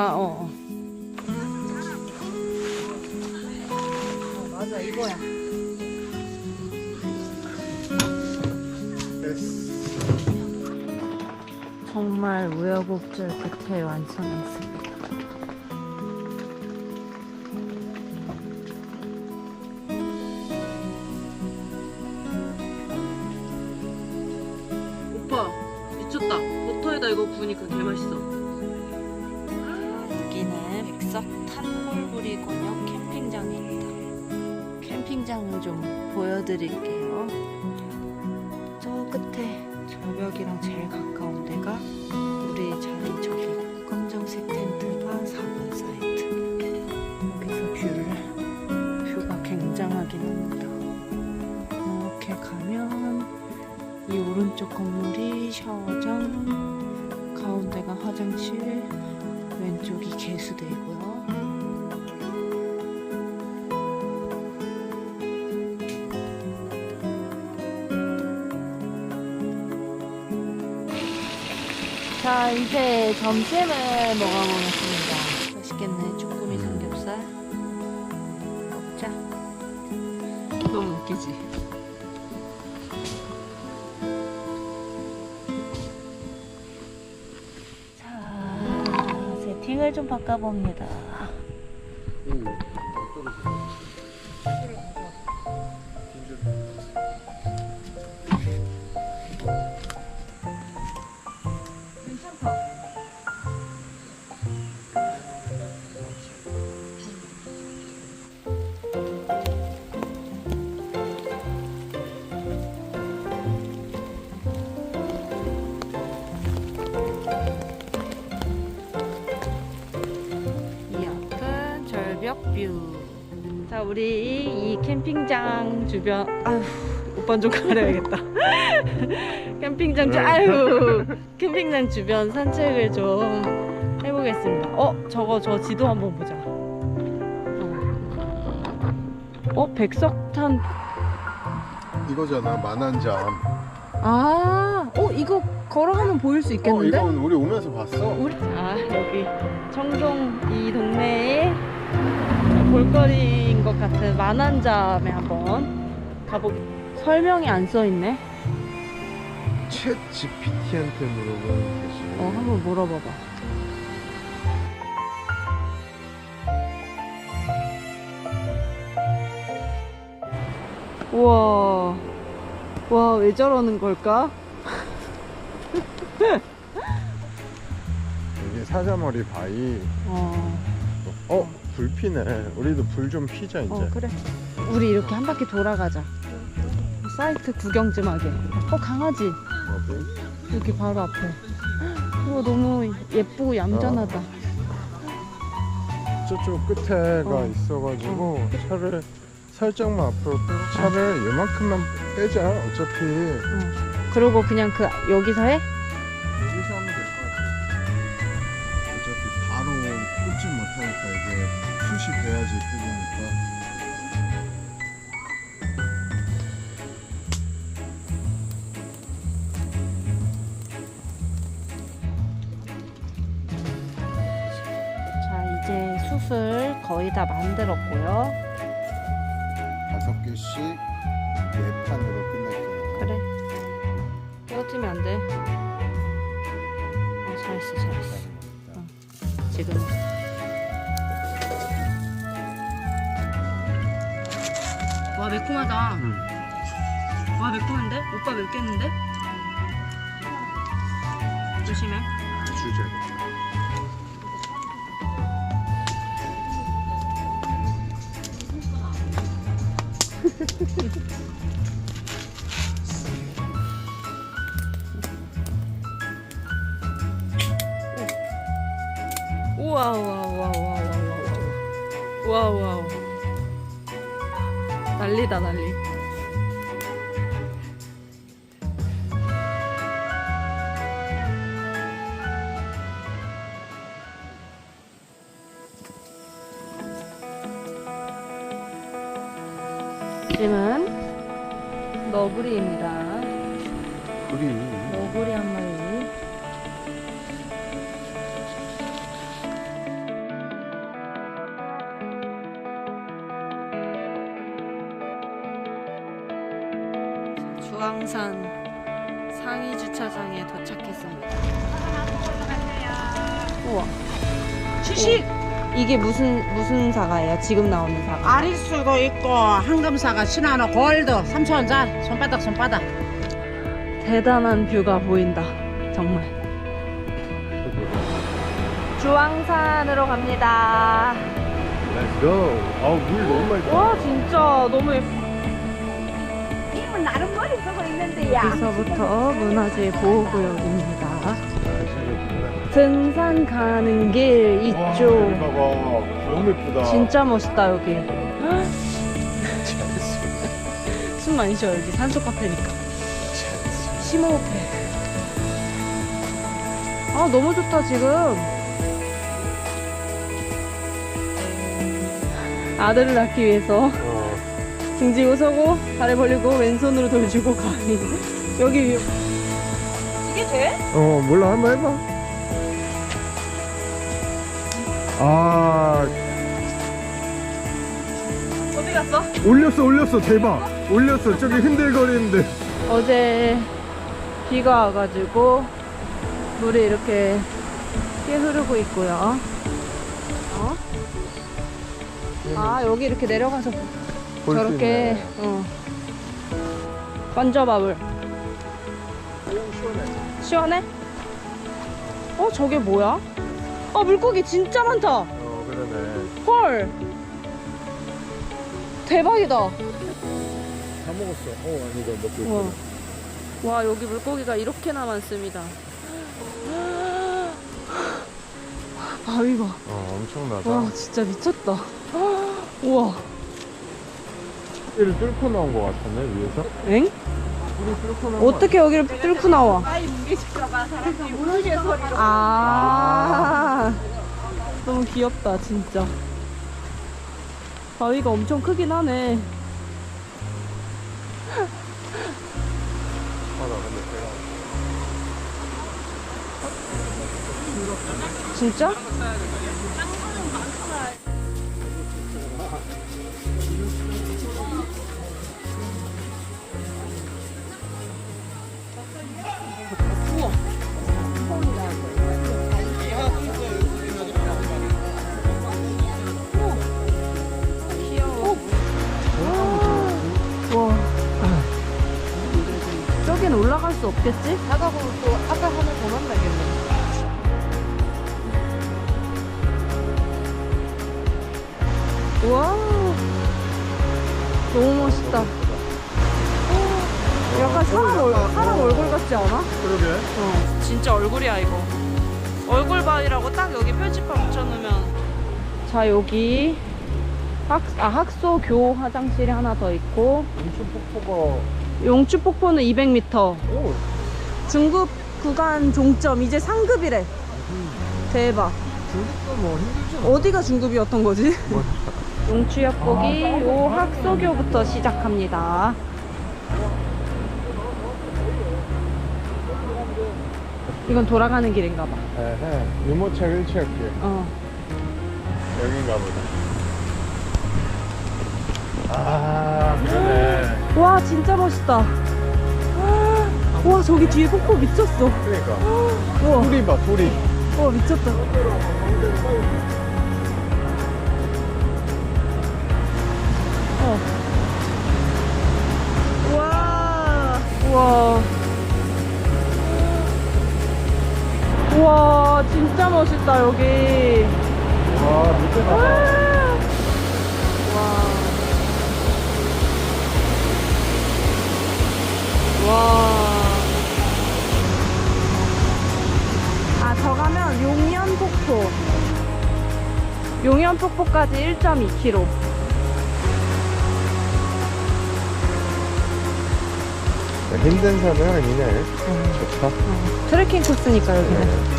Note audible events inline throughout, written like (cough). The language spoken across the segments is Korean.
아, 어. 어. 어, 맞아, 이거야. 정말 우여곡절 끝에 완성했습니다. 오빠 미쳤다. 버터에다 이거 구우니까 개 맛있어. 탄골구리 권역 캠핑장입니다. 캠핑장을 좀 보여드릴게요. 저 끝에 절벽이랑 제일 가까운 데가 우리 자리 저기 검정색 텐트가 4번 사이트. 여기서 뷰를 뷰가 굉장하긴 합니다. 이렇게 가면 이 오른쪽 건물이 샤워장, 가운데가 화장실, 왼쪽이 개수대이고요. 자, 이제 점심을 먹어보겠습니다. 맛있겠네. 쭈꾸미 삼겹살. 먹자. 너무 웃기지? 자, 세팅을 좀 바꿔봅니다. 이 이 캠핑장 주변, 아휴, 오빠 좀 가려야겠다. (laughs) 캠핑장 주, 아휴, 캠핑장 주변 산책을 좀 해보겠습니다. 어, 저거 저 지도 한번 보자. 어, 백석탄. 이거잖아 만안잠. 아, 어, 이거 걸어가면 보일 수 어 있겠는데? 이건 우리 오면서 봤어. 우리 아 여기 청동 이 동네에 볼거리인 것 같은 만안잠에 한번 가보. 설명이 안 써 있네. 챗 GPT한테 물어보는 거지. 어 한번 물어봐봐. 우와, 와 왜 저러는 걸까? 여기 사자머리 바위. 어, 어, 불 피네. 우리도 불 좀 피자 이제. 어 그래. 우리 이렇게 한 바퀴 돌아가자. 사이트 구경 좀 하게. 어 강아지. 어디? 여기 바로 앞에. 우와 너무 예쁘고 얌전하다. 저쪽 끝에가 어. 있어가지고 차를 살짝만 앞으로 빼고 차를 이만큼만 빼자. 어차피 응. 그리고 그냥 그 여기서 해? 여기서 하면 될 것 같아. 어차피 바로 뽑지 못하니까 이게 숱이 돼야지 뽑으니까. 자 이제 숯을 거의 다 만들었고요. 다섯 개씩 네 판으로 끝낼게요. 그래. 깨어지면 안 돼. 어, 잘했어 잘했어. 지금. 와 매콤하다. 와 매콤한데? 오빠 맵겠는데? 조심해. 주제. 우와 우와 우와 우와 우와 우와 우와 우와 난리다 난리. 지금은 너구리입니다. 상위 주차장에 도착했습니다. 우와. 시식 이게 무슨 무슨 사과예요? 지금 나오는 사과. 아리수도 있고 황금사가 시나노 골드 3천원짜리 손바닥 손바닥 대단한 뷰가 보인다. 정말. 주황산으로 갑니다. Let's go. 아우 물 너무 맑다. 와 진짜 너무 예뻐. 나름 머리 쓰고 있는데 여기서부터 문화재 보호구역입니다. 등산 가는 길 이쪽. 봐봐. 너무 예쁘다. 진짜 멋있다 여기. (laughs) 숨 많이 쉬어 여기 산소 카페니까. 심호흡해. 아 너무 좋다 지금. 아들을 낳기 위해서 어. 등지고 서고 발을 벌리고 왼손으로 돌주고 가니 여기 이게 돼? 어 몰라 한번 해봐. 아 어디 갔어? 올렸어 올렸어 대박. 올렸어 저기 흔들거리는데. 어제 비가 와가지고 물이 이렇게 꽤 흐르고 있고요. 어? 아 여기 이렇게 내려가서 저렇게. 어. 만져봐 물. 시원해? 어 저게 뭐야? 아 물고기 진짜 많다. 어 그러네. 헐. 대박이다. 다 먹었어. 어 아니다 먹고 우와. 있어. 와 여기 물고기가 이렇게나 많습니다. 바위 봐. 어 엄청나다. 와 진짜 미쳤다. (gasps) 우와. 이를 뚫고 나온 것 같은데 위에서? 엥? 이를 뚫고 나온 거 어떻게 여기를 뚫고 나와? 아 너무 귀엽다 진짜. 바위가 엄청 크긴 하네. 아나 근데 제가 진짜? 가다 보면 또 아까 하나 더 만나겠네 와 너무 멋있다. 약간 사람, 얼, 사람 얼굴 같지 않아? 그러게 어. 진짜 얼굴이야 이거. 얼굴 바위라고 딱 여기 표지판 붙여놓으면. 자 여기 학, 아, 학소 교 화장실이 하나 더 있고 엄청 폭포가 용추 폭포는 200m. 오 중급 구간 종점 이제 상급이래. 대박. 중국도 뭐 않아 어디가 중급이었던 거지? 뭐, 용추 협곡이 요 학소교부터 시작합니다. 이건 돌아가는 길인가 봐. 에헤 유모차 일치할게 어. 여긴가 보다 아 그러네 와 진짜 멋있다. 와 저기 뒤에 폭포 미쳤어. 그러니까 와, 소리 봐 소리 와 미쳤다. 어. 와, 와, 와 진짜 멋있다 여기. 와 밑에 와. 봐봐 와. 아, 저 가면 용연 폭포. 용연 폭포까지 1.2km. 힘든 산은 아니네 좋다 트레킹 코스니까 여기는. 네.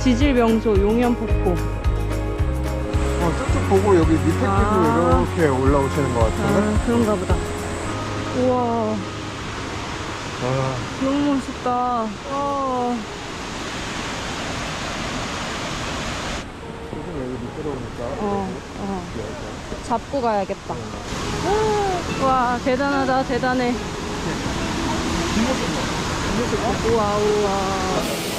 지질 명소 용연 폭포. 어 저쪽 보고 여기 밑에 끼고 아. 이렇게 올라오시는 것 같은데 아, 그런가 보다. 우와, 아, 너무 멋있다. 와. 조금 여기 밑으로 오니까 어, 어. 잡고 가야겠다. 와 대단하다 대단해. 우와 우와.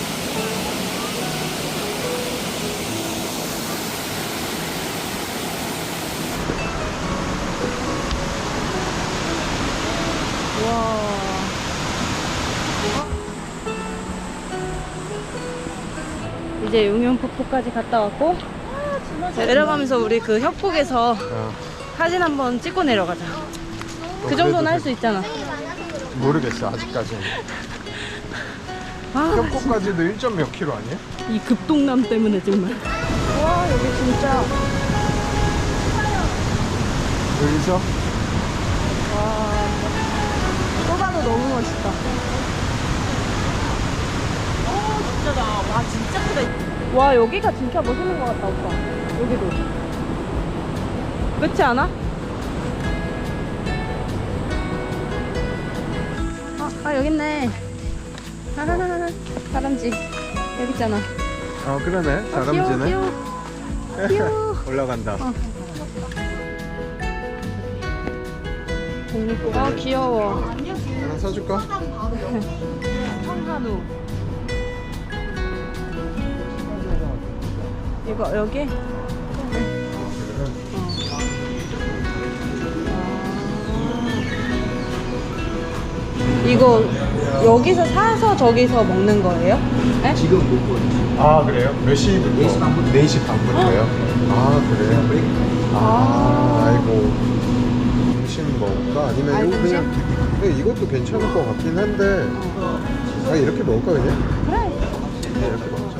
이제 용연폭포까지 갔다 왔고 내려가면서 우리 그 협곡에서 어, 사진 한번 찍고 내려가자. 그 정도는 할 수 있잖아. 모르겠어 아직까지는. 아, 협곡까지도 1점 몇 킬로 아니야? 이 급동남 때문에 정말. 와 여기 진짜 여기서 너무 멋있다. 오 진짜다. 와 진짜 크다. 와 여기가 진짜 멋있는 것 같다 오빠. 여기도. 그렇지 않아? 아, 아 여기 있네. 하하하 다람쥐 여기 있잖아. 어 그러네 아, 다람쥐네. 귀여워. 귀여워. (laughs) 올라간다. 어. 아 귀여워. 하나 사줄까? 청간우. 이거 여기? 이거 여기서 사서 저기서 먹는 거예요? 네? 아 그래요? 몇 시부터? 4시 반부터. 4시 반부터요? 아 그래요? 아, 아이고 먹을까? 아니면 아, 이거? 그냥 근데 이것도 괜찮을 것 같긴 한데 아 이렇게 먹을까 그냥? 그래. 네, 이렇게 먹자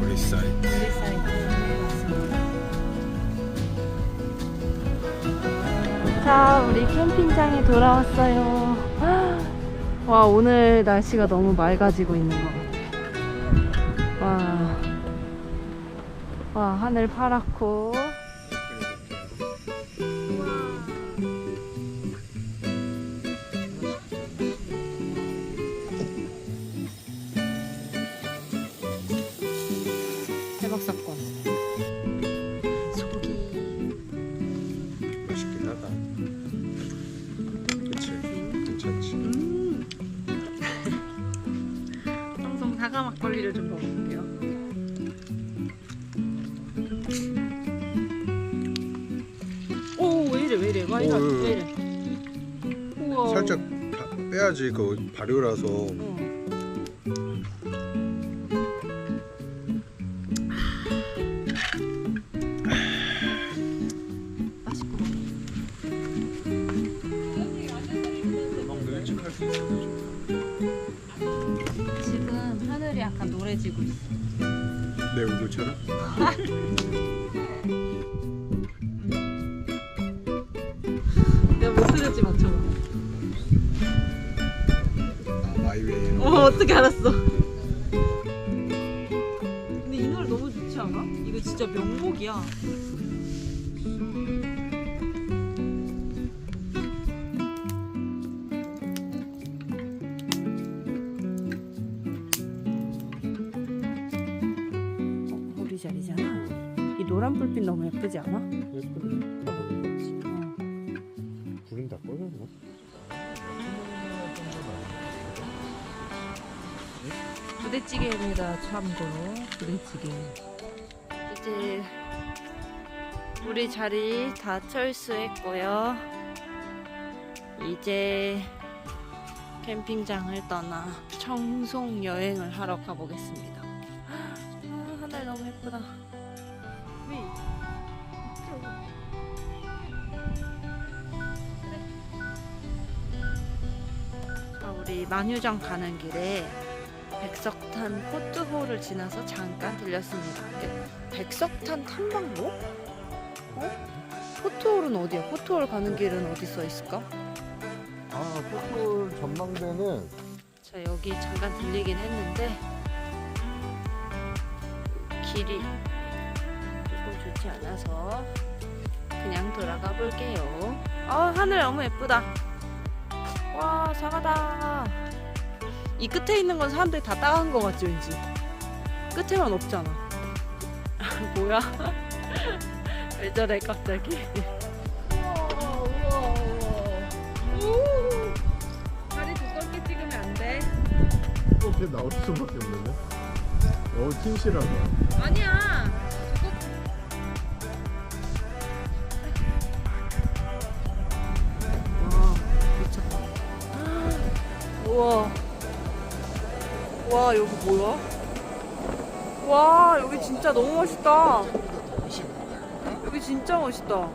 우리 사이트 우리 사이트. 자, 우리 캠핑장에 돌아왔어요. (gasps) 와, 오늘 날씨가 너무 맑아지고 있는 것 같아. 와, 하늘 파랗고. 바- 빼야지 그 발효라서 어, 어떻게 알았어? 근데 이 노래 너무 좋지 않아? 이거 진짜 명곡이야. 어, 우리 자리잖아. 이 노란 불빛 너무 예쁘지 않아? 예쁘네 부대찌개입니다. 참고로 부대찌개. 이제 우리 자리 다 철수했고요. 이제 캠핑장을 떠나 청송 여행을 하러 가보겠습니다. 아, 하늘 너무 예쁘다. 위. 자, 우리 만유정 가는 길에 백석탄 포트홀을 지나서 잠깐 들렸습니다. 네, 백석탄 탐방로? 어? 포트홀은 어디야? 포트홀 가는 길은 어디 써 있을까? 아 포토 전망대는 자 여기 잠깐 들리긴 했는데 길이 조금 좋지 않아서 그냥 돌아가 볼게요. 아 하늘 너무 예쁘다. 와 사과다. 이 끝에 있는 건 사람들이 다 따간 거 같지 왠지. 끝에만 없잖아. (laughs) 뭐야? (laughs) 왜 저래 갑자기? 우와 우와 우와 다리 두껍게 찍으면 안돼 어, 걔 나올 수밖에 없는데? 어, 킨실하다. 아니야. 와 미쳤다. 우와 와 여기 뭐야 와 여기 진짜 너무 멋있다 여기 진짜 멋있다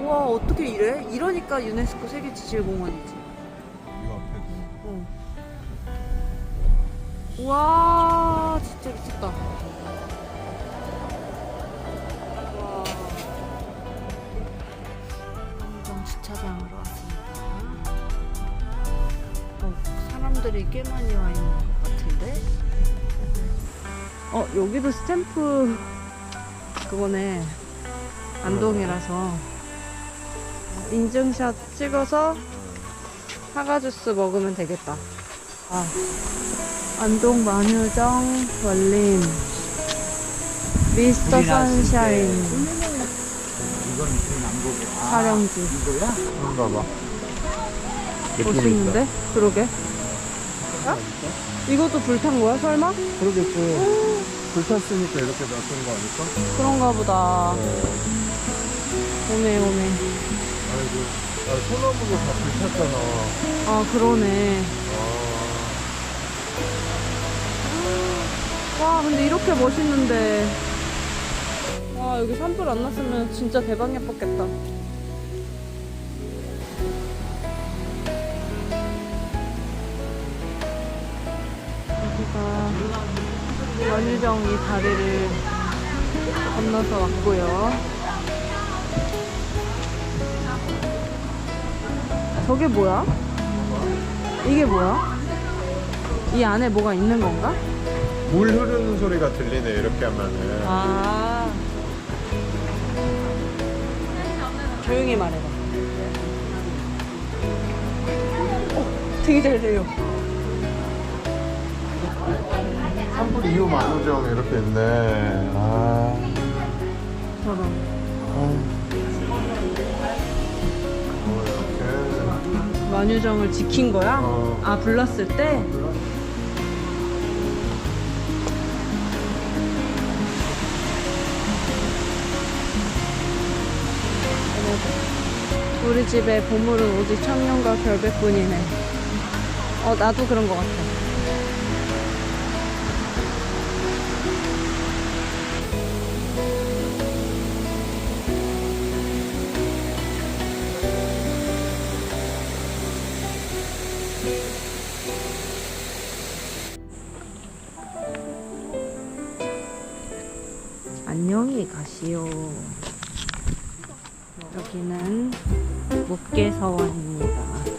우와 어떻게 이래? 이러니까 유네스코 세계지질공원이지 이 앞에도. 어. 와 진짜 미쳤다. 사람들이 꽤 많이 와 있는 것 같은데. 어 여기도 스탬프 그거네 안동이라서 인증샷 찍어서 사과 주스 먹으면 되겠다. 아, 안동 만유정 원림 미스터 선샤인 이건 보고. 아, 촬영지 이거야? 그런가 봐. 멋있는데? 그러게. 어? 이것도 불탄 거야 설마? 그러겠지. 불탔으니까 이렇게 놔둔 거 아닐까? 그런가 보다. 오메 오메. 아이고. 아, 소나무도 다 불탔잖아. 아 그러네. 아. 와 근데 이렇게 멋있는데. 와 여기 산불 안 났으면 진짜 대박 예뻤겠다. 여기가 원유정 이 다리를 건너서 왔고요. 저게 뭐야? 이게 뭐야? 이 안에 뭐가 있는 건가? 물 흐르는 소리가 들리네, 이렇게 하면은. 아. 조용히 말해봐. 어, 되게 잘 들려. 산불 이후 만우정 이렇게 있네. 아. 만유정을 지킨 거야? 어. 아, 불났을 때? 우리 집에 보물은 오직 청년과 결백뿐이네. 어, 나도 그런 것 같아. 안녕히 가시오. 여기는 목계서원입니다.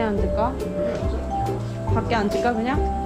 안에 앉을까? 밖에 앉을까 그냥?